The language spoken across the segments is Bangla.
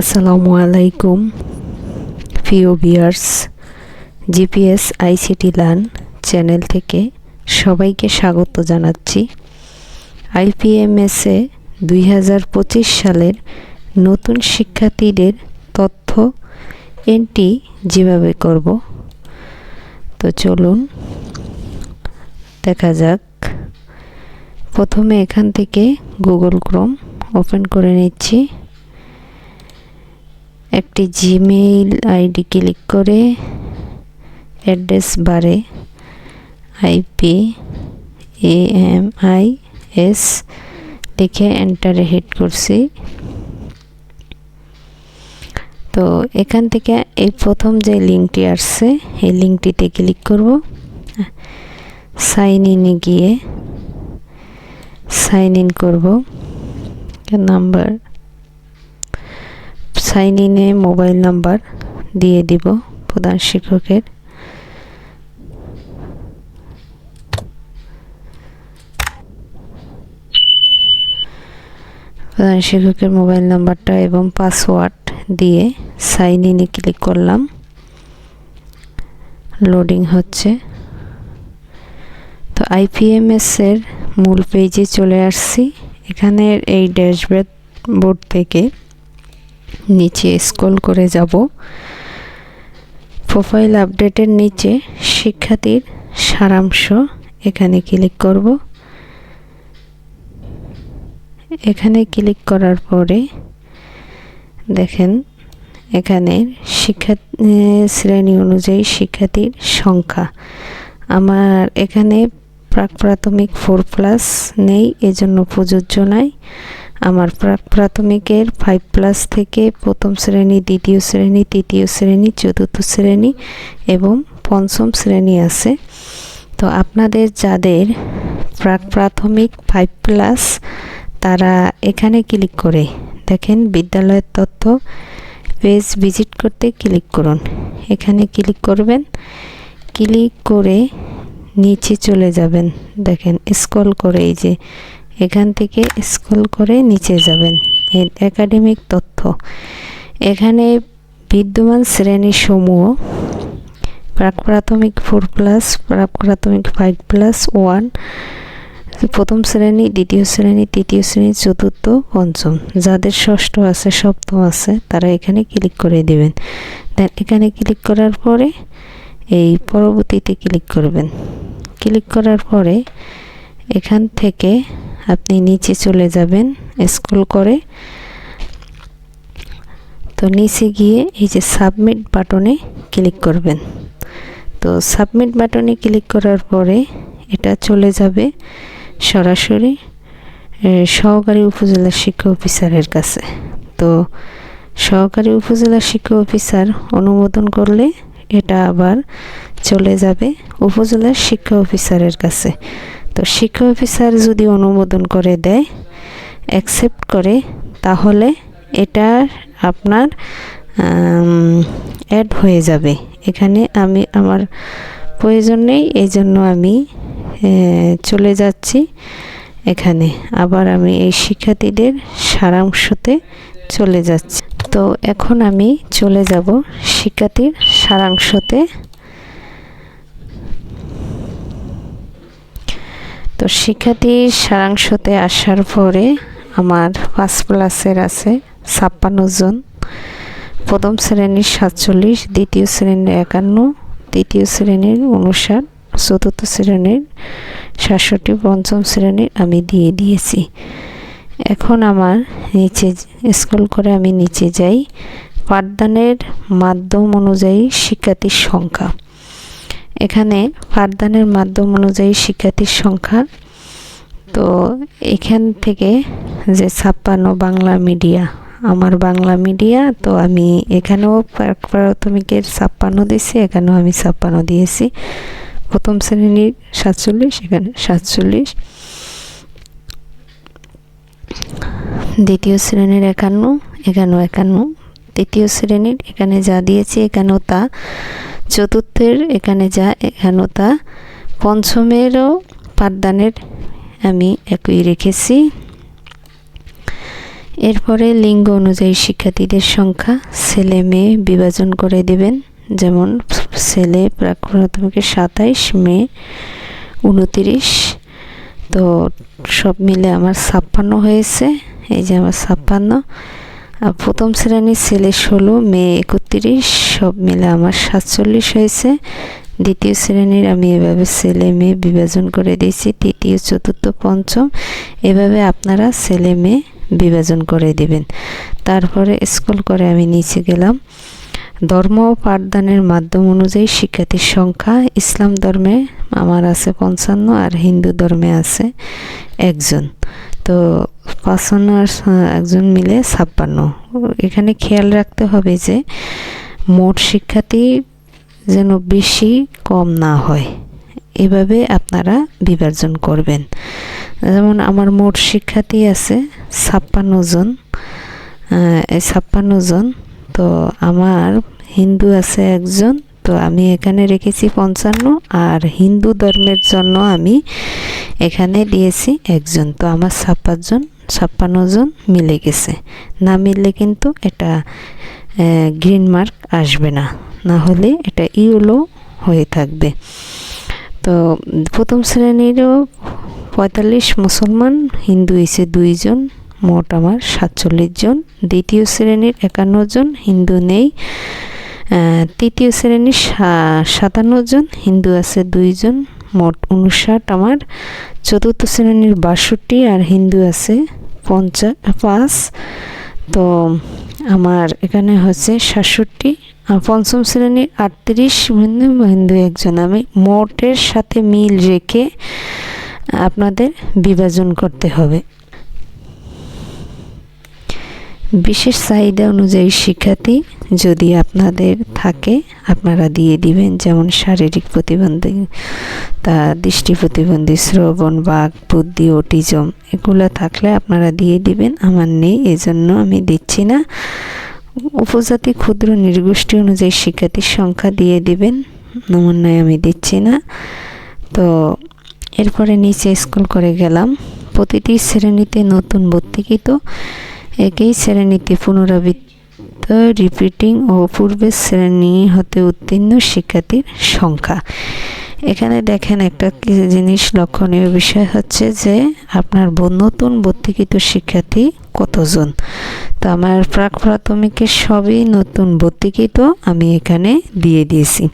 আসসালামু আলাইকুম, প্রিয় viewers GPS ICT learn channel থেকে সবাইকে স্বাগত জানাচ্ছি। আইপিএমএসে দুই হাজার পঁচিশ সালের নতুন শিক্ষার্থীদের তথ্য এন্ট্রি যেভাবে করব, তো চলুন দেখা যাক। প্রথমে এখান থেকে গুগল ক্রোম ওপেন করে নিচ্ছি। একটি জিমেইল আইডি ক্লিক করে অ্যাড্রেস বারে IP A M I S লিখে এন্টারে হিট করছি। তো এখান থেকে এই প্রথম যে লিঙ্কটি আসছে, এই লিঙ্কটিতে ক্লিক করব। সাইন ইনে গিয়ে সাইন ইন করব। নাম্বার সাইন ইনে মোবাইল নাম্বার দিয়ে দিব প্রধান শিক্ষকের। প্রধান শিক্ষকের মোবাইল নাম্বারটা এবং পাসওয়ার্ড দিয়ে সাইন ইনে ক্লিক করলাম। লোডিং হচ্ছে। তো আইপিএমএস এর মূল পেজে চলে আসছি। এখানে এই ড্যাশবোর্ড বোর্ড থেকে নিচে স্ক্রল করে যাব। প্রোফাইল আপডেটের নিচে শিক্ষার্থীর সারাংশ এখানে ক্লিক করব। এখানে ক্লিক করার পরে দেখেন এখানে শিক্ষা শ্রেণি অনুযায়ী শিক্ষার্থীর সংখ্যা। আমার এখানে প্রাক প্রাথমিক ফোর প্লাস নেই, এজন্য প্রযোজ্য নাই। আমার প্রাক প্রাথমিকের ফাইভ প্লাস থেকে প্রথম শ্রেণি, দ্বিতীয় শ্রেণি, তৃতীয় শ্রেণি, চতুর্থ শ্রেণি এবং পঞ্চম শ্রেণি আছে। তো আপনাদের যাদের প্রাক প্রাথমিক ফাইভ প্লাস তারা এখানে ক্লিক করে। দেখেন বিদ্যালয়ের তথ্য পেজ ভিজিট করতে ক্লিক করুন। এখানে ক্লিক করবেন। ক্লিক করে নিচে চলে যাবেন। দেখেন স্ক্রল করে এই যে এখান থেকে স্ক্রল করে নিচে যাবেন। একাডেমিক তথ্য। এখানে বিদ্যমান শ্রেণি সমূহ প্রাক প্রাথমিক ফোর প্লাস প্রাক প্রাথমিক ফাইভ প্লাস ওয়ান প্রথম শ্রেণি, দ্বিতীয় শ্রেণি, তৃতীয় শ্রেণি, চতুর্থ, পঞ্চম। যাদের ষষ্ঠ আছে, সপ্তম আছে, তারা এখানে ক্লিক করে দেবেন। দেন এখানে ক্লিক করার পরে এই পরবর্তীতে ক্লিক করবেন। ক্লিক করার পরে এখান থেকে আপনি নিচে চলে যাবেন স্ক্রল করে। তো নিচে গিয়ে এই যে সাবমিট বাটনে ক্লিক করবেন। তো সাবমিট বাটনে ক্লিক করার পরে এটা চলে যাবে সরাসরি সহকারী উপজেলা শিক্ষা অফিসারের কাছে। তো সহকারী উপজেলা শিক্ষা অফিসার অনুমোদন করলে এটা আবার চলে যাবে উপজেলার শিক্ষা অফিসারের কাছে। তো শিক্ষা অফিসার যদি অনুমোদন করে দেয় অ্যাকসেপ্ট করে, তাহলে এটা আপনার অ্যাড হয়ে যাবে। এখানে আমি আমার প্রয়োজন নেই এই জন্য আমি চলে যাচ্ছি এখানে। আবার আমি এই শিক্ষার্থীদের সারাংশতে চলে যাচ্ছি। তো এখন আমি চলে যাব শিক্ষার্থীর সারাংশতে। তো শিক্ষার্থীর সারাংশতে আসার পরে আমার পাঁচ প্লাসের আছে ছাপ্পান্ন জন। প্রথম শ্রেণির সাতচল্লিশ, দ্বিতীয় শ্রেণির একান্ন, তৃতীয় শ্রেণির উনষাট চতুর্থ শ্রেণির সাতষট্টি, পঞ্চম শ্রেণির আমি দিয়ে দিয়েছি। এখন আমার নিচে স্কুল করে আমি নিচে যাই। পাঠদানের মাধ্যম অনুযায়ী শিক্ষার্থীর সংখ্যা। এখানে পাঠদানের মাধ্যম অনুযায়ী শিক্ষার্থীর সংখ্যা। তো এখান থেকে যে ছাপ্পান্ন বাংলা মিডিয়া, আমার বাংলা মিডিয়া, তো আমি এখানেও প্রাথমিকের ছাপ্পান্ন দিয়েছি, এখানেও আমি ছাপ্পান্ন দিয়েছি। প্রথম শ্রেণির সাতচল্লিশ, এখানে সাতচল্লিশ। দ্বিতীয় শ্রেণির একান্ন, এখানেও একান্ন। তৃতীয় শ্রেণির এখানে যা দিয়েছি, এখানেও তা। চতুর্থের এখানে যা এখানেও তা, পঞ্চমেরও পাঠদানের আমি একই রেখেছি। এরপরে লিঙ্গ অনুযায়ী শিক্ষার্থীদের সংখ্যা, ছেলে মেয়ে বিভাজন করে দেবেন। যেমন, ছেলে প্রাক প্রাথমিকে সাতাইশ, মেয়ে উনতিরিশ তো সব মিলে আমার ছাপ্পান্ন হয়েছে। এই যে আমার ছাপ্পান্ন। প্রথম শ্রেণির ছেলে ষোলো, মেয়ে একত্রিশ, সব মিলে আমার সাতচল্লিশ হয়েছে। দ্বিতীয় শ্রেণির আমি এভাবে ছেলে মেয়ে বিভাজন করে দিয়েছি। তৃতীয়, চতুর্থ, পঞ্চম, এভাবে আপনারা ছেলে মেয়ে বিভাজন করে দিবেন। তারপরে স্কুল করে আমি নিচে গেলাম। ধর্ম ও পাঠদানের মাধ্যম অনুযায়ী শিক্ষার্থীর সংখ্যা, ইসলাম ধর্মে আমার আছে পঞ্চান্ন আর হিন্দু ধর্মে আছে একজন। তো পাঁচান্ন আর একজন মিলে ছাপ্পান্ন। এখানে খেয়াল রাখতে হবে যে মোট শিক্ষার্থী যেন বেশি কম না হয়। এভাবে আপনারা বিভাজন করবেন। যেমন আমার মোট শিক্ষার্থী আছে ছাপ্পান্ন জন। ছাপ্পান্ন জন, তো আমার হিন্দু আছে একজন তো আমি এখানে রেখেছি পঞ্চান্ন আর হিন্দু ধর্মের জন্য আমি এখানে দিয়েছি একজন। তো আমার ছাপ্পান্ন ছাপ্পান্ন জন মিলে গেছে। না মিললে কিন্তু এটা গ্রিন মার্ক আসবে না। না হলে এটা ইউলো হয়ে থাকবে। তো প্রথম শ্রেণীরও পঁয়তাল্লিশ মুসলমান, হিন্দু এসে দুইজন মোট আমার সাতচল্লিশ জন। দ্বিতীয় শ্রেণির একান্ন জন, হিন্দু নেই। তৃতীয় শ্রেণির সাতান্ন জন, হিন্দু আছে দুইজন মোট উনষাট আমার। চতুর্থ শ্রেণির বাষট্টি আর হিন্দু আছে পঞ্চা, পাঁচ। তো আমার এখানে হচ্ছে সাতষট্টি। পঞ্চম শ্রেণির আটত্রিশ, হিন্দু হিন্দু একজন। আমি মোটের সাথে মিল রেখে আপনাদের বিভাজন করতে হবে। বিশেষ চাহিদা অনুযায়ী শিক্ষার্থী যদি আপনাদের থাকে, আপনারা দিয়ে দিবেন। যেমন শারীরিক প্রতিবন্ধী, তা দৃষ্টি প্রতিবন্ধী, শ্রবণ বাঘ বুদ্ধি, অটিজম, এগুলো থাকলে আপনারা দিয়ে দিবেন। আমার নেই, এজন্য আমি দিচ্ছি না। উপজাতি ক্ষুদ্র নির্গোষ্ঠী অনুযায়ী শিক্ষার্থীর সংখ্যা দিয়ে দিবেন, নমুনায় আমি দিচ্ছি না। তো এরপরে নিচে স্কুল করে গেলাম। প্রতিটি শ্রেণীতে নতুন ভর্তিকৃত একই শ্রেণীতে পুনরাবৃত্ত রিপিটিং ও পূর্বের শ্রেণি হতে উত্তীর্ণ শিক্ষার্থীর সংখ্যা। এখানে দেখেন একটা জিনিস লক্ষণীয় বিষয় হচ্ছে যে, আপনার নতুন ভর্তিকৃত শিক্ষার্থী কতজন? তো আমার প্রাক প্রাথমিকের সবই নতুন ভর্তিকৃত আমি এখানে দিয়ে দিয়েছি।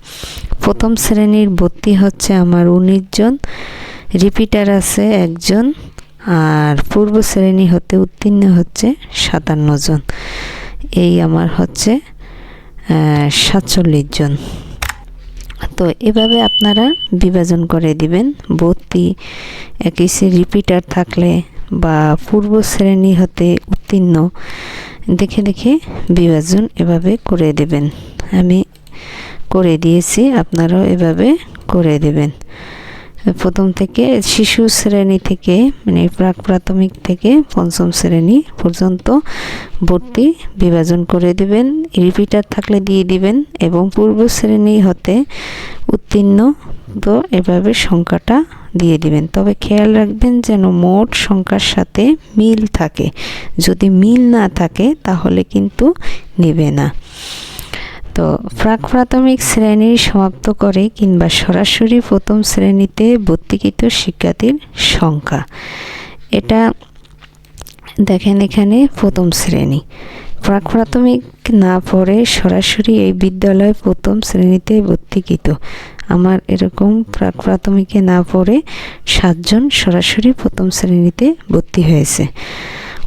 প্রথম শ্রেণির ভর্তি হচ্ছে আমার উনিশ জন রিপিটার আছে একজন আর পূর্ব শ্রেণি হতে উত্তীর্ণ হচ্ছে সাতান্ন জন। এই আমার হচ্ছে সাতচল্লিশ জন। তো এভাবে আপনারা বিভাজন করে দিবেন। ভর্তি একইসে রিপিটার থাকলে বা পূর্ব শ্রেণি হতে উত্তীর্ণ, দেখে দেখে বিভাজন এভাবে করে দেবেন। আমি করে দিয়েছি, আপনারাও এভাবে করে দেবেন। প্রথম থেকে শিশু শ্রেণি থেকে মানে প্রাক প্রাথমিক থেকে পঞ্চম শ্রেণি পর্যন্ত ভর্তি বিভাজন করে দিবেন। রিপিটার থাকলে দিয়ে দিবেন এবং পূর্ব শ্রেণি হতে উত্তীর্ণ। তো এভাবে সংখ্যাটা দিয়ে দিবেন। তবে খেয়াল রাখবেন যেন মোট সংখ্যার সাথে মিল থাকে। যদি মিল না থাকে তাহলে কিন্তু নেবে না। তো প্রাক প্রাথমিক শ্রেণির সমাপ্ত করে কিংবা সরাসরি প্রথম শ্রেণীতে ভর্তিকৃত শিক্ষার্থীর সংখ্যা। এটা দেখেন এখানে প্রথম শ্রেণি। প্রাক প্রাথমিক না পড়ে সরাসরি এই বিদ্যালয় প্রথম শ্রেণীতে ভর্তিকৃত আমার এরকম প্রাক প্রাথমিকে না পড়ে সাতজন সরাসরি প্রথম শ্রেণীতে ভর্তি হয়েছে।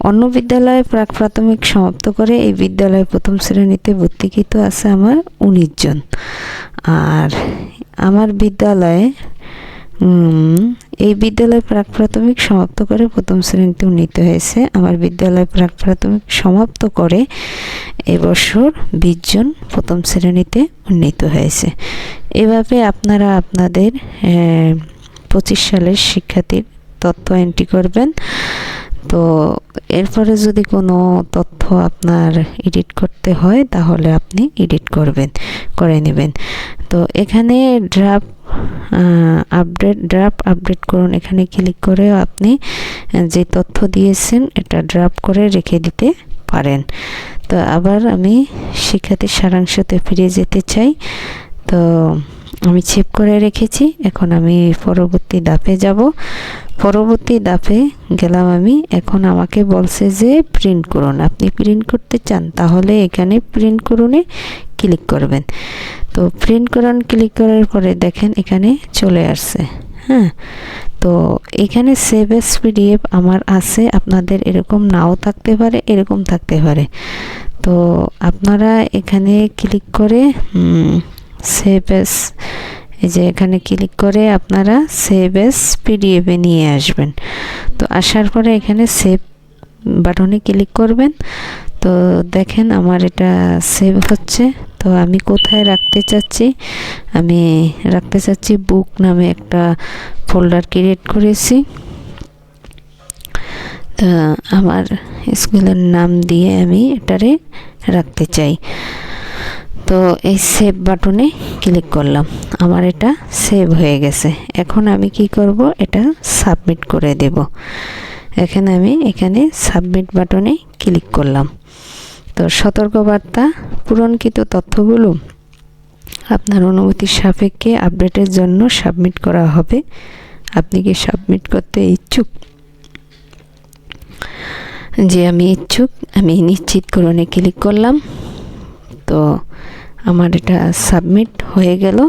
অন্য বিদ্যালয়ে প্রাক প্রাথমিক সমাপ্ত করে এই বিদ্যালয়ে প্রথম শ্রেণীতে ভর্তিকৃত আছে আমার উনিশ জন। আর আমার বিদ্যালয়ে এই বিদ্যালয় প্রাক প্রাথমিক সমাপ্ত করে প্রথম শ্রেণীতে উন্নীত হয়েছে। আমার বিদ্যালয় প্রাক প্রাথমিক সমাপ্ত করে এবছর বিশ জন প্রথম শ্রেণীতে উন্নীত হয়েছে। এভাবে আপনারা আপনাদের পঁচিশ সালের শিক্ষার্থীর তথ্য এন্ট্রি করবেন। তো এরপরে যদি কোনো তথ্য আপনার এডিট করতে হয়, তাহলে আপনি এডিট করবেন, করে নেবেন। তো এখানে ড্রাফট আপডেট ড্রাফট আপডেট করুন। এখানে ক্লিক করে আপনি যে তথ্য দিয়েছেন, এটা ড্রাফট করে রেখে দিতে পারেন। তো আবার আমি শিক্ষার্থীর সারাংশতে ফিরে যেতে চাই। তো আমি সেভ করে রেখেছি। এখন আমি পরবর্তী দাপে যাব। পরবর্তী দাপে গেলাম আমি, এখন আমাকে বলছে যে প্রিন্ট করুন। আপনি প্রিন্ট করতে চান, তাহলে এখানে প্রিন্ট করুনে ক্লিক করবেন। তো প্রিন্ট করুন ক্লিক করার পরে দেখেন এখানে চলে আসছে। হ্যাঁ তো এখানে সেভ এস পিডিএফ আমার আছে। আপনাদের এরকম নাও থাকতে পারে, এরকম থাকতে পারে। তো আপনারা এখানে ক্লিক করে সেভ এস এই যে এখানে ক্লিক করে আপনারা সেভ এস পিডিএফে নিয়ে আসবেন। তো আসার পরে এখানে সেভ বাটনে ক্লিক করবেন। তো দেখেন আমার এটা সেভ হচ্ছে। তো আমি কোথায় রাখতে চাচ্ছি? আমি রাখতে চাচ্ছি বুক নামে একটা ফোল্ডার ক্রিয়েট করেছি। আমার স্কুলের নাম দিয়ে আমি এটারে রাখতে চাই। তো এই সেভ বাটনে ক্লিক করলাম। আমার এটা সেভ হয়ে গেছে। এখন আমি কি করব? এটা সাবমিট করে দেব। এখানে আমি এখানে সাবমিট বাটনে ক্লিক করলাম। তো সতর্কবার্তা, পূরণকৃত তথ্যগুলো আপনার অনুমতির সাপেক্ষে আপডেটের জন্য সাবমিট করা হবে। আপনি কি সাবমিট করতে ইচ্ছুক? যে আমি ইচ্ছুক, আমি নিশ্চিতকরণে ক্লিক করলাম। তো আমার এটা সাবমিট হয়ে গেল।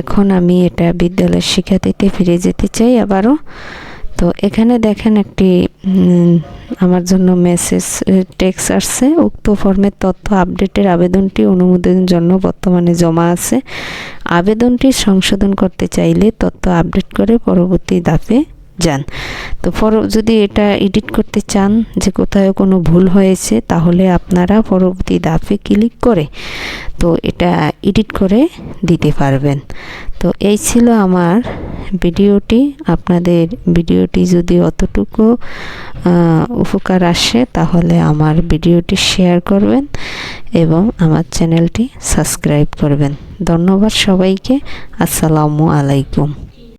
এখন আমি এটা বিদ্যালয়ের শিক্ষার্থীতে ফিরে যেতে চাই আবারও। তো এখানে দেখেন একটি আমার জন্য মেসেজ টেক্স আসছে। উক্ত ফর্মের তথ্য আপডেটের আবেদনটি অনুমোদনের জন্য বর্তমানে জমা আছে। আবেদনটি সংশোধন করতে চাইলে তথ্য আপডেট করে পরবর্তী ধাপে যান। তো পর যদি এটা এডিট করতে চান যে কোথাও কোনো ভুল হয়েছে, তাহলে আপনারা পরবর্তী ধাপে ক্লিক করে তো এটা এডিট করে দিতে পারবেন। তো এই ছিল আমার ভিডিওটি। আপনাদের ভিডিওটি যদি অতটুকু উপকার আসে, তাহলে আমার ভিডিওটি শেয়ার করবেন এবং আমার চ্যানেলটি সাবস্ক্রাইব করবেন। ধন্যবাদ সবাইকে। আসসালামু আলাইকুম।